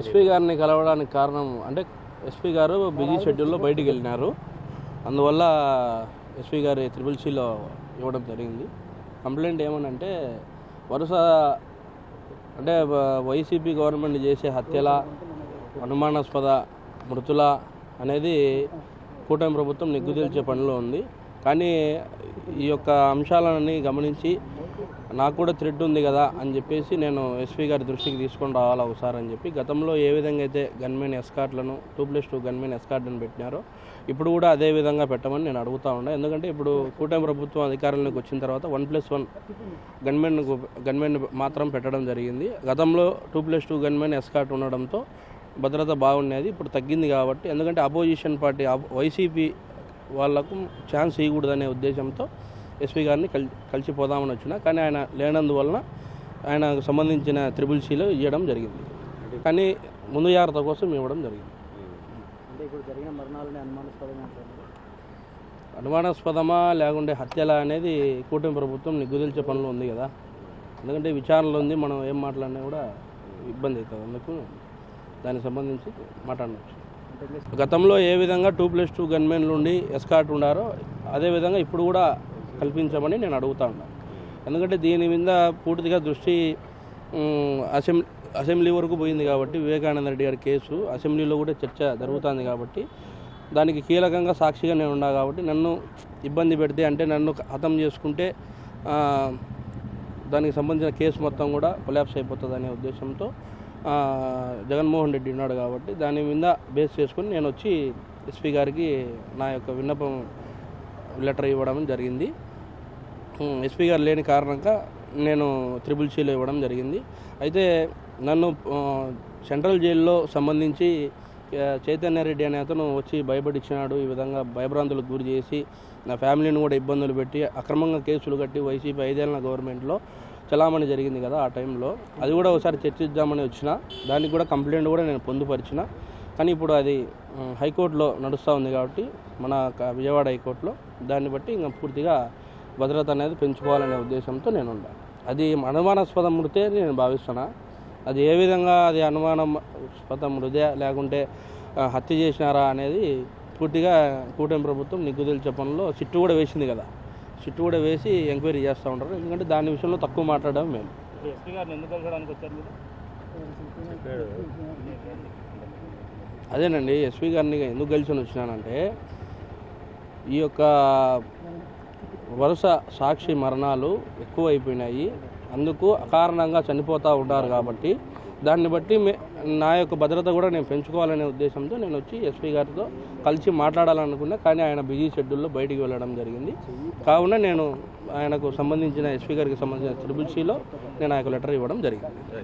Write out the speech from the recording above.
SP గారిని కలవడానికి కారణం అంటే ఎస్పీ గారు బిజీ షెడ్యూల్లో బయటికి వెళ్ళినారు. అందువల్ల ఎస్పీ గారి త్రిపుల్ సిలో ఇవ్వడం జరిగింది. కంప్లైంట్ ఏమనంటే వరుస అంటే వైసీపీ గవర్నమెంట్ చేసే హత్యల అనుమానాస్పద మృతుల అనేది కూటమి ప్రభుత్వం నిగ్గుదీల్చే పనిలో ఉంది. కానీ ఈ యొక్క అంశాలని గమనించి నాకు కూడా థ్రెడ్ ఉంది కదా అని చెప్పేసి నేను ఎస్పీ గారి దృష్టికి తీసుకొని రావాలా ఒకసారి అని చెప్పి గతంలో ఏ విధంగా అయితే గన్మెన్ ఎస్కాట్లను టూ ప్లస్ టూ గన్మెన్ ఎస్కాట్లను పెట్టినారో ఇప్పుడు కూడా అదే విధంగా పెట్టమని నేను అడుగుతా ఉన్నా. ఎందుకంటే ఇప్పుడు కూటమి ప్రభుత్వం అధికారంలోకి వచ్చిన తర్వాత one plus one gunmen gunmen మాత్రం పెట్టడం జరిగింది. గతంలో two plus two gunmen escort ఉండడంతో భద్రత బాగుండేది ఇప్పుడు తగ్గింది కాబట్టి. ఎందుకంటే అపోజిషన్ పార్టీ వైసీపీ వాళ్ళకు ఛాన్స్ ఇవ్వకూడదనే ఉద్దేశంతో ఎస్పీ గారిని కల్ కలిసిపోదామని వచ్చిన కానీ ఆయన లేనందువలన ఆయనకు సంబంధించిన త్రిబుల్ సీలో ఇవ్వడం జరిగింది. కానీ ముందు జాగ్రత్త కోసం ఇవ్వడం జరిగింది. అనుమానాస్పదమా లేకుంటే హత్యల అనేది కూటమి ప్రభుత్వం నిగ్గుదిల్చే పనులు ఉంది కదా. ఎందుకంటే విచారణలో ఉంది మనం ఏం మాట్లాడినా కూడా ఇబ్బంది అవుతుంది. అందుకు దానికి సంబంధించి మాట్లాడవచ్చు. గతంలో ఏ విధంగా టూ ప్లస్ టూ గన్మెన్లు ఉండి ఎస్కాట్ ఉండారో అదే విధంగా ఇప్పుడు కూడా కల్పించమని నేను అడుగుతా ఉన్నాను ఎందుకంటే దీని మీద పూర్తిగా దృష్టి అసెంబ్లీ అసెంబ్లీ వరకు పోయింది కాబట్టి వివేకానంద రెడ్డి గారి కేసు అసెంబ్లీలో కూడా చర్చ జరుగుతుంది కాబట్టి దానికి కీలకంగా సాక్షిగా నేను ఉన్నా కాబట్టి నన్ను ఇబ్బంది పెడితే అంటే నన్ను హతం చేసుకుంటే దానికి సంబంధించిన కేసు మొత్తం కూడా కొలాప్స్ అయిపోతుంది అనే ఉద్దేశంతో జగన్మోహన్ రెడ్డి ఉన్నాడు కాబట్టి దాని మీద బేస్ చేసుకుని నేను వచ్చి ఎస్పీ గారికి నా యొక్క విన్నపం లెటర్ ఇవ్వడం జరిగింది. ఎస్పీ గారు లేని కారణంగా నేను త్రిబుల్ సీలో ఇవ్వడం జరిగింది. అయితే నన్ను సెంట్రల్ జైల్లో సంబంధించి చైతన్య రెడ్డి అనే అతను వచ్చి భయపడిచ్చినాడు. ఈ విధంగా భయభ్రాంతులకు గురి చేసి నా ఫ్యామిలీని కూడా ఇబ్బందులు పెట్టి అక్రమంగా కేసులు కట్టి వైసీపీ ఐదేళ్ళ గవర్నమెంట్లో చలామణి జరిగింది కదా ఆ టైంలో. అది కూడా ఒకసారి చర్చిద్దామని వచ్చిన. దానికి కూడా కంప్లైంట్ కూడా నేను పొందుపరిచిన. కానీ ఇప్పుడు అది హైకోర్టులో నడుస్తూ ఉంది కాబట్టి మన విజయవాడ హైకోర్టులో. దాన్ని బట్టి ఇంకా పూర్తిగా భద్రత అనేది పెంచుకోవాలనే ఉద్దేశంతో నేను ఉన్నాను అది అనుమానాస్పద మృతే నేను భావిస్తున్నా. అది ఏ విధంగా అది అనుమానాస్పద మృదే లేకుంటే హత్య చేసినారా అనేది పూర్తిగా కూటమి ప్రభుత్వం నిగ్గుదల్చే పనిలో చిట్టు కూడా వేసింది కదా. చిట్టు కూడా వేసి ఎంక్వైరీ చేస్తూ ఉంటారు. ఎందుకంటే దాని విషయంలో తక్కువ మాట్లాడడం మేము అదేనండి ఎస్పీ గారిని ఎందుకు గెలిచి వచ్చినానంటే ఈ యొక్క వరుస సాక్షి మరణాలు ఎక్కువైపోయినాయి. అందుకు అకారణంగా చనిపోతూ ఉంటారు కాబట్టి దాన్ని బట్టి మే- నా యొక్క భద్రత కూడా నేను పెంచుకోవాలనే ఉద్దేశంతో నేను వచ్చి ఎస్పీ గారితో కలిసి మాట్లాడాలనుకున్నా కానీ ఆయన బిజీ షెడ్యూల్లో బయటికి వెళ్ళడం జరిగింది. కావున నేను ఆయనకు సంబంధించిన ఎస్పీ గారికి సంబంధించిన త్రిబుల్ సిలో నేను ఆ యొక్క లెటర్ ఇవ్వడం జరిగింది.